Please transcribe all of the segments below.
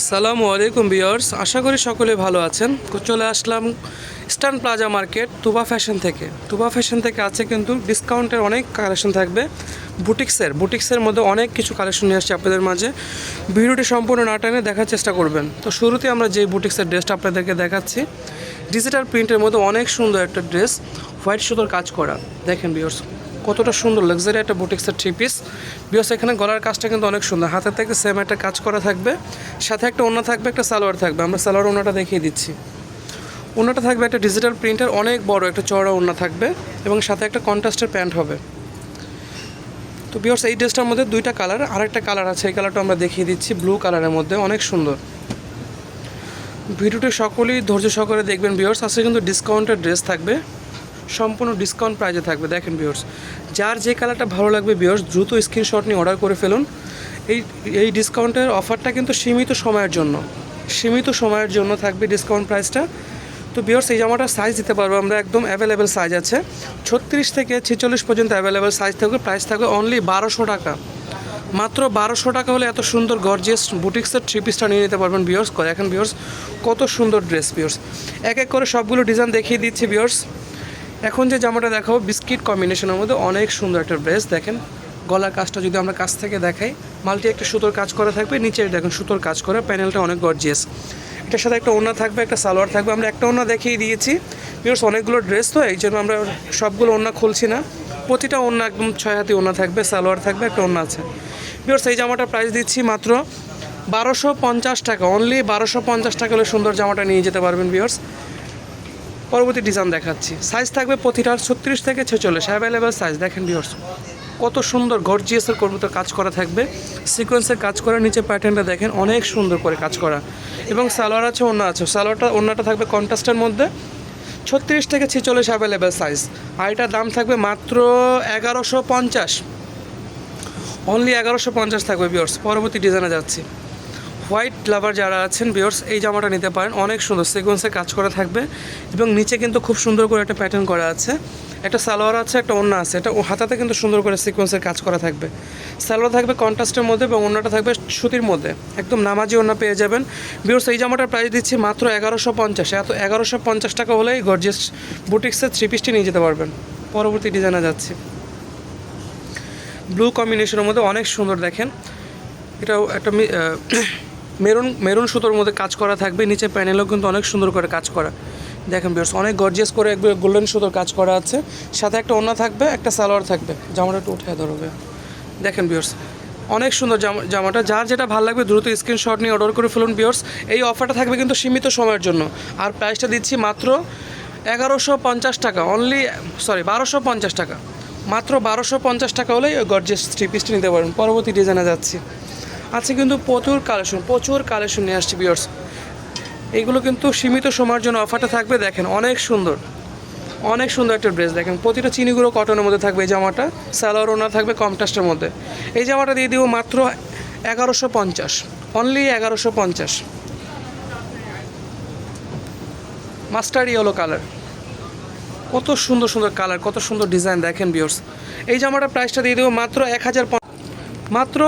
আসসালামু আলাইকুম বিয়ার্স আশা করি সকলে ভালো আছেন। চলে আসলাম Stan Plaza market Tuba fashion থেকে। তুবা ফ্যাশন থেকে আছে কিন্তু ডিসকাউন্টের অনেক কালেকশন থাকবে। বুটিক্সের বুটিক্সের মধ্যে অনেক কিছু কালেকশন নিয়ে আসছে আপনাদের মাঝে। ভিডিওটি সম্পূর্ণ না টেনে দেখার চেষ্টা করবেন। তো শুরুতে আমরা যে বুটিক্সের ড্রেসটা আপনাদেরকে দেখাচ্ছি ডিজিটাল প্রিন্টের মধ্যে অনেক সুন্দর একটা ড্রেস হোয়াইট সুতোর কাজ করা। দেখেন বিয়ার্স কতটা সুন্দর লাক্সারি একটা বুটিক্সের থ্রি পিস বিকজ এখানে গলার কাজটা কিন্তু অনেক সুন্দর। হাতের থেকে সেম একটা কাজ করা থাকবে, সাথে একটা ওনা থাকবে, একটা সালোয়ার থাকবে। আমরা সালোয়ার ওনাটা দেখিয়ে দিচ্ছি। ওনাটা থাকবে একটা ডিজিটাল প্রিন্টার অনেক বড় একটা চওড়া ওনা থাকবে এবং সাথে একটা কন্ট্রাস্টের প্যান্ট হবে। তো বিয়র্স এই ড্রেসটার মধ্যে দুইটা কালার আর একটা কালার আছে। এই কালারটা আমরা দেখিয়ে দিচ্ছি ব্লু কালারের মধ্যে। অনেক সুন্দর। ভিডিওটি সকলেই ধৈর্য সহকারে দেখবেন বিয়র্স আজকে কিন্তু ডিসকাউন্টের ড্রেস থাকবে। সম্পূর্ণ ডিসকাউন্ট প্রাইজে থাকবে। দেখেন বিয়র্স যার যে কালারটা ভালো লাগবে বিয়র্স দ্রুত স্ক্রিনশট নিয়ে অর্ডার করে ফেলুন। এই এই ডিসকাউন্টের অফারটা কিন্তু সীমিত সময়ের জন্য, সীমিত সময়ের জন্য থাকবে ডিসকাউন্ট প্রাইসটা তো বিয়র্স এই জামাটার সাইজ দিতে পারব, আমরা একদম অ্যাভেলেবেল সাইজ আছে। ছত্রিশ থেকে ছেচল্লিশ পর্যন্ত অ্যাভেলেবেল সাইজ থাকবে প্রাইস থাকবে অনলি বারোশো টাকা। মাত্র বারোশো টাকা হলে এত সুন্দর গর্জিয়াস বুটিক্সের থ্রি পিসটা নিয়ে নিতে পারবেন বিয়র্স এখন বিয়র্স কত সুন্দর ড্রেস বিয়র্স এক এক করে সবগুলো ডিজাইন দেখিয়ে দিচ্ছি বিয়র্স এখন যে জামাটা দেখাবো, বিস্কিট কম্বিনেশনের মধ্যে অনেক সুন্দর একটা ড্রেস। দেখেন, গলার কাজটা যদি আমরা কাছ থেকে দেখাই মাল্টি একটা সুতোর কাজ করা থাকবে নিচে দেখেন সুতোর কাজ করা প্যানেলটা অনেক গর্জিয়াস এটার সাথে একটা ওড়না থাকবে, একটা সালোয়ার থাকবে, আমরা একটা ওড়না দেখিয়ে দিয়েছি। বিকজ অনেকগুলো ড্রেস তো, এই জন্য আমরা সবগুলো ওড়না খুলছি না। প্রতিটা ওড়না একদম ছয় হাতি ওড়না থাকবে, সালোয়ার থাকবে, একটা ওড়না আছে। বিকজ এই জামাটার প্রাইস দিচ্ছি মাত্র বারোশো পঞ্চাশ টাকা। অনলি বারোশো পঞ্চাশ টাকা হলে সুন্দর জামাটা নিয়ে যেতে পারবেন বিয়ার্স পরবর্তী ডিজাইন দেখাচ্ছি। সাইজ থাকবে প্রতিটার ছত্রিশ থেকে ছেচল্লিশ। অ্যাভেলেবেল সাইজ দেখেন ভিউর্স কত সুন্দর গর্জিয়াসের কর্মীতে কাজ করা থাকবে। সিকোয়েন্সের কাজ করা, নিচে প্যাটার্নটা দেখেন, অনেক সুন্দর করে কাজ করা। এবং সালোয়ার আছে অন্য আছে। সালোয়ারটা অন্যটা থাকবে কন্ট্রাস্টের মধ্যে। ছত্রিশ থেকে ছেচল্লিশ অ্যাভেলেবেল সাইজ আর এটার দাম থাকবে মাত্র এগারোশো পঞ্চাশ। অনলি এগারোশো পঞ্চাশ থাকবে বিয়ার্স পরবর্তী ডিজাইনে যাচ্ছি। হোয়াইট লাভার যারা আছেন বিয়ার্স এই জামাটা নিতে পারেন। অনেক সুন্দর সিকোয়েন্সে কাজ করা থাকবে এবং নিচে কিন্তু খুব সুন্দর করে একটা প্যাটার্ন করা আছে। একটা সালোয়ার আছে, একটা ওড়না আছে। এটা হাতাতে কিন্তু সুন্দর করে সিকোয়েন্সের কাজ করা থাকবে। সালোয়ার থাকবে কন্ট্রাস্টের মধ্যে এবং ওড়নাটা থাকবে সুতির মধ্যে। একদম নামাজি ওড়না পেয়ে যাবেন। বিয়ার্স এই জামাটার প্রাইস দিচ্ছি মাত্র এগারোশো পঞ্চাশ। এত এগারোশো পঞ্চাশ টাকা হলেই গর্জিয়াস বুটিক্সের থ্রি পিসটি নিয়ে যেতে পারবেন। পরবর্তী ডিজাইনে যাচ্ছি। ব্লু কম্বিনেশনের মধ্যে অনেক সুন্দর দেখেন। এটাও একটা মেরুন মেরুন সুতোর মধ্যে কাজ করা থাকবে, নিচে প্যানেলও কিন্তু অনেক সুন্দর করে কাজ করা। দেখেন বিয়ার্স অনেক গর্জিয়াস করে একবার গোল্ডেন সুতোর কাজ করা আছে। সাথে একটা ওড়না থাকবে, একটা সালোয়ার থাকবে। জামাটা একটু উঠে ধরবে দেখেন বিয়ার্স অনেক সুন্দর জামা, জামাটা। যার যেটা ভালো লাগবে দ্রুত স্ক্রিনশট নিয়ে অর্ডার করে ফেলুন বিয়ার্স এই অফারটা থাকবে কিন্তু সীমিত সময়ের জন্য। আর প্রাইসটা দিচ্ছি মাত্র এগারোশো পঞ্চাশ টাকা। অনলি সরি বারোশো পঞ্চাশ টাকা। মাত্র বারোশো পঞ্চাশ টাকা হলেই গর্জিয়াস থ্রি পিসটি নিতে পারেন পরবর্তী ডিজাইনে যাচ্ছি। আছে কিন্তু প্রচুর কালেকশন প্রচুর কালেকশন নিয়ে আসছে বিয়ার্স এগুলো কিন্তু সীমিত সময়ের জন্য অফারটা থাকবে, দেখেন, অনেক সুন্দর। অনেক সুন্দর একটা ড্রেস দেখেন, প্রতিটা চিনিগুলো কটনের মধ্যে থাকবে এই জামাটা। স্যালোয়ার ওনার থাকবে কমটাস্টের মধ্যে। এই জামাটা দিয়ে দিব মাত্র এগারোশো পঞ্চাশ। অনলি এগারোশো পঞ্চাশ। মাস্টার ইয়েলো কালার কত সুন্দর সুন্দর কালার কত সুন্দর ডিজাইন দেখেন বিয়র্স এই জামাটার প্রাইসটা দিয়ে দেবো মাত্র এক হাজার মাত্র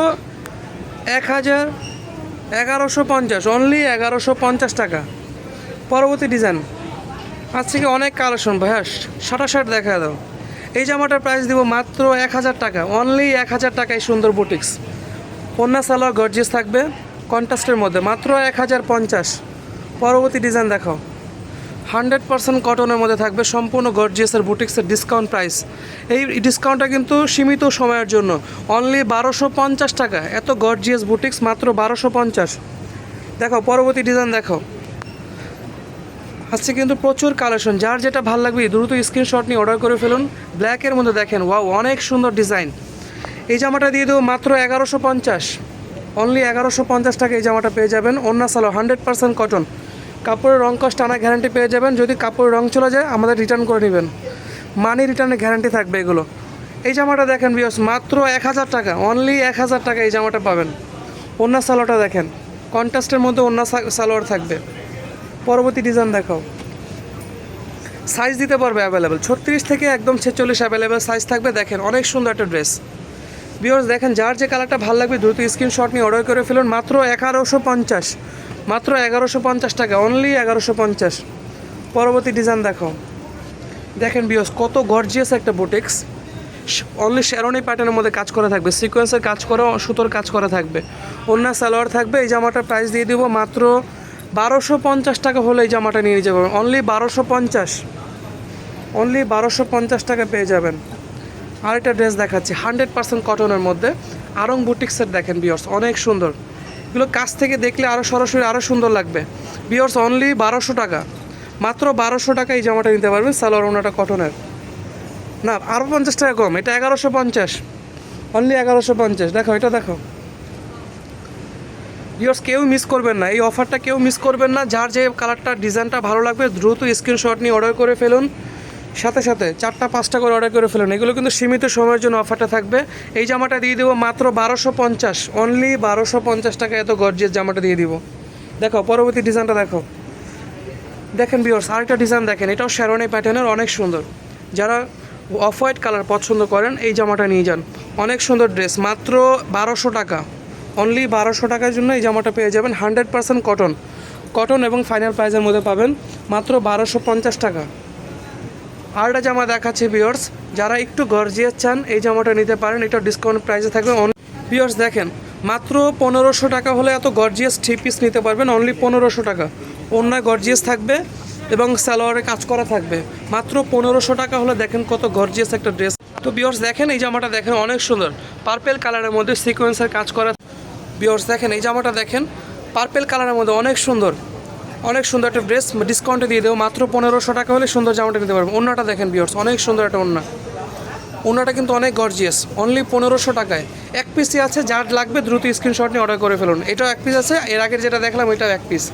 এক হাজার, এগারোশো পঞ্চাশ অনলি এগারোশো পঞ্চাশ টাকা। পরবর্তী ডিজাইন আজ থেকে অনেক কালেকশন ভাইয়া শার্ট শার্ট দেখা দাও। এই জামাটার প্রাইস দিব মাত্র এক হাজার টাকা অনলি এক হাজার টাকায় সুন্দর বুটিক্স কন্যা সালোয়ার গর্জিয়াস থাকবে কন্ট্রাস্টের মধ্যে, মাত্র এক হাজার পঞ্চাশ। পরবর্তী ডিজাইন দেখাও। হান্ড্রেড পার্সেন্ট কটনের মধ্যে থাকবে সম্পূর্ণ গর্জিয়াসের বুটিক্সের ডিসকাউন্ট প্রাইস এই ডিসকাউন্টটা কিন্তু সীমিত সময়ের জন্য। অনলি বারোশো পঞ্চাশ টাকা। এত গর্জিয়াস বুটিক্স, মাত্র বারোশো পঞ্চাশ। দেখো, পরবর্তী ডিজাইন দেখো। আজকে কিন্তু প্রচুর কালেকশন যার যেটা ভালো লাগবে, দ্রুত স্ক্রিনশট নিয়ে অর্ডার করে ফেলুন। ব্ল্যাকের মধ্যে দেখেন ওয়াও অনেক সুন্দর ডিজাইন এই জামাটা দিয়ে দেবো মাত্র এগারোশো পঞ্চাশ। অনলি এগারোশো পঞ্চাশ টাকা এই জামাটা পেয়ে যাবেন। অন্য সালো হান্ড্রেড পার্সেন্ট কটন কাপড়ের রং কষ্ট টানা গ্যারান্টি পেয়ে যাবেন। যদি কাপড়ের রং চলে যায়, আমাদের রিটার্ন করে নেবেন। মানি রিটার্নের গ্যারান্টি থাকবে এগুলো। এই জামাটা দেখেন বিয়স মাত্র এক হাজার টাকা অনলি এক হাজার টাকা এই জামাটা পাবেন। অন্য সালোয়ারটা দেখেন কন্ট্রাস্টের মধ্যে অন্য সালোয়ার থাকবে। পরবর্তী ডিজাইন দেখাও। সাইজ দিতে পারবে অ্যাভেলেবেল ছত্রিশ থেকে একদম ছেচল্লিশ অ্যাভেলেবেল সাইজ থাকবে। দেখেন, অনেক সুন্দর একটা ড্রেস বিয়র্স দেখেন, যার যে কালারটা ভালো লাগবে, দ্রুত স্ক্রিনশট নিয়ে অর্ডার করে ফেলুন। মাত্র এগারোশো পঞ্চাশ। মাত্র এগারোশো পঞ্চাশ টাকা অনলি এগারোশো পঞ্চাশ। পরবর্তী ডিজাইন দেখো। দেখেন বিয়স কত গর্জিয়াস একটা বুটিক্স অনলি শেরনি প্যাটার্নের মধ্যে কাজ করা থাকবে। সিকোয়েন্সের কাজ করা, সুতোর কাজ করা থাকবে। অন্য সালোয়ার থাকবে, এই জামাটার প্রাইস দিয়ে দিব মাত্র বারোশো পঞ্চাশ টাকা হলে এই জামাটা নিয়ে যাবে অনলি বারোশো পঞ্চাশ। অনলি বারোশো পঞ্চাশ টাকা পেয়ে যাবেন। আরেকটা ড্রেস দেখাচ্ছি, হান্ড্রেড পার্সেন্ট কটনের মধ্যে। আরং বুটিক্সের দেখেন বিয়র্স অনেক সুন্দর। এগুলো কাছ থেকে দেখলে আরও সরাসরি আরও সুন্দর লাগবে। বিয়র্স অনলি বারোশো টাকা। মাত্র বারোশো টাকা এই জামাটা নিতে পারবেন, সালোয়ার ওনাটা কটনের না আরও পঞ্চাশ টাকা কম, এটা এগারোশো পঞ্চাশ। অনলি এগারোশো পঞ্চাশ। দেখো, এটা দেখো। ভিউয়ার্স কেউ মিস করবেন না। এই অফারটা কেউ মিস করবেন না। যার যে কালারটা ডিজাইনটা ভালো লাগবে, দ্রুত স্ক্রিনশট নিয়ে অর্ডার করে ফেলুন। সাথে সাথে চারটা, পাঁচটা করে অর্ডার করে ফেলুন। এগুলো কিন্তু সীমিত সময়ের জন্য অফারটা থাকবে। এই জামাটা দিয়ে দেবো মাত্র বারোশো পঞ্চাশ। অনলি বারোশো পঞ্চাশ টাকা এত গর্জিয়াস জামাটা দিয়ে দিব। দেখো, পরবর্তী ডিজাইনটা দেখো। দেখেন বিয়র্স আরেকটা ডিজাইন দেখেন। এটাও শ্যারনি প্যাটার্নের অনেক সুন্দর। যারা অফ হোয়াইট কালার পছন্দ করেন, এই জামাটা নিয়ে যান। অনেক সুন্দর ড্রেস মাত্র বারোশো টাকা। অনলি বারোশো টাকার জন্য এই জামাটা পেয়ে যাবেন। হান্ড্রেড পার্সেন্ট কটন কটন এবং ফাইনাল প্রাইসের মধ্যে পাবেন মাত্র বারোশো পঞ্চাশ টাকা। আরেকটা জামা দেখাচ্ছি বিয়র্স যারা একটু গর্জিয়াস চান, এই জামাটা নিতে পারেন, এটা ডিসকাউন্ট প্রাইসে থাকবে। বিয়র্স দেখেন, মাত্র পনেরোশো টাকা হলে এত গর্জিয়াস থ্রি পিস নিতে পারবেন অনলি পনেরোশো টাকা। অন্য গর্জিয়াস থাকবে এবং সালোয়ারে কাজ করা থাকবে। মাত্র পনেরোশো টাকা হলে দেখেন কত গর্জিয়াস একটা ড্রেস তো বিয়র্স দেখেন, এই জামাটা দেখেন অনেক সুন্দর। পার্পেল কালারের মধ্যে সিকোয়েন্সের কাজ করা বিয়র্স দেখেন, এই জামাটা দেখেন পার্পেল কালারের মধ্যে অনেক সুন্দর। অনেক সুন্দর একটা ড্রেস ডিসকাউন্টে দিয়ে দেবো। মাত্র পনেরোশো টাকা হলে সুন্দর জামাটা নিতে পারবেন অন্যটা দেখেন বিয়র্স অনেক সুন্দর একটা অন্য ওনাটা কিন্তু অনেক গর্জিয়াস অনলি পনেরোশো টাকায়। এক পিসই আছে, যার লাগবে দ্রুত স্ক্রিনশট নিয়ে অর্ডার করে ফেলুন। এটাও এক পিস আছে, এর আগের যেটা দেখলাম এটাও এক পিস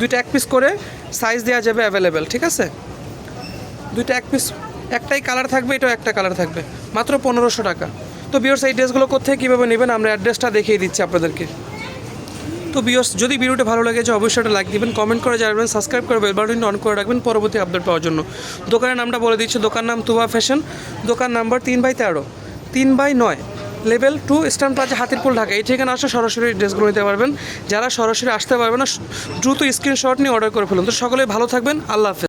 দুইটা এক পিস করে সাইজ দেওয়া যাবে অ্যাভেলেবেল ঠিক আছে? দুইটা এক পিস একটাই কালার থাকবে, এটাও একটা কালার থাকবে। মাত্র পনেরোশো টাকা। তো বিয়র্স এই ড্রেসগুলো কোথায় কীভাবে নেবেন? আমরা অ্যাড্রেসটা দেখিয়ে দিচ্ছি আপনাদেরকে। তো বিয়স যদি ভিডিওটা ভালো লেগেছে অবশ্যই একটা লাইক দিবেন কমেন্ট করে জানাবেন সাবস্ক্রাইব করে বেল বাটনটি অন করে রাখবেন পরবর্তী আপডেট পাওয়ার জন্য। দোকানের নামটা বলে দিচ্ছি, দোকান নাম তুবা ফ্যাশন দোকান নাম্বার তিন বাই তেরো, তিন বাই নয় level two stand plaza Hatirpool, Dhaka. এই ঠিকানা আসলে সরাসরি ড্রেসগুলো নিতে পারবেন। যারা সরাসরি আসতে পারবেন না, দ্রুত স্ক্রিনশট নিয়ে অর্ডার করে ফেলুন। তো সকলে ভালো থাকবেন, আল্লাহ হাফেজ।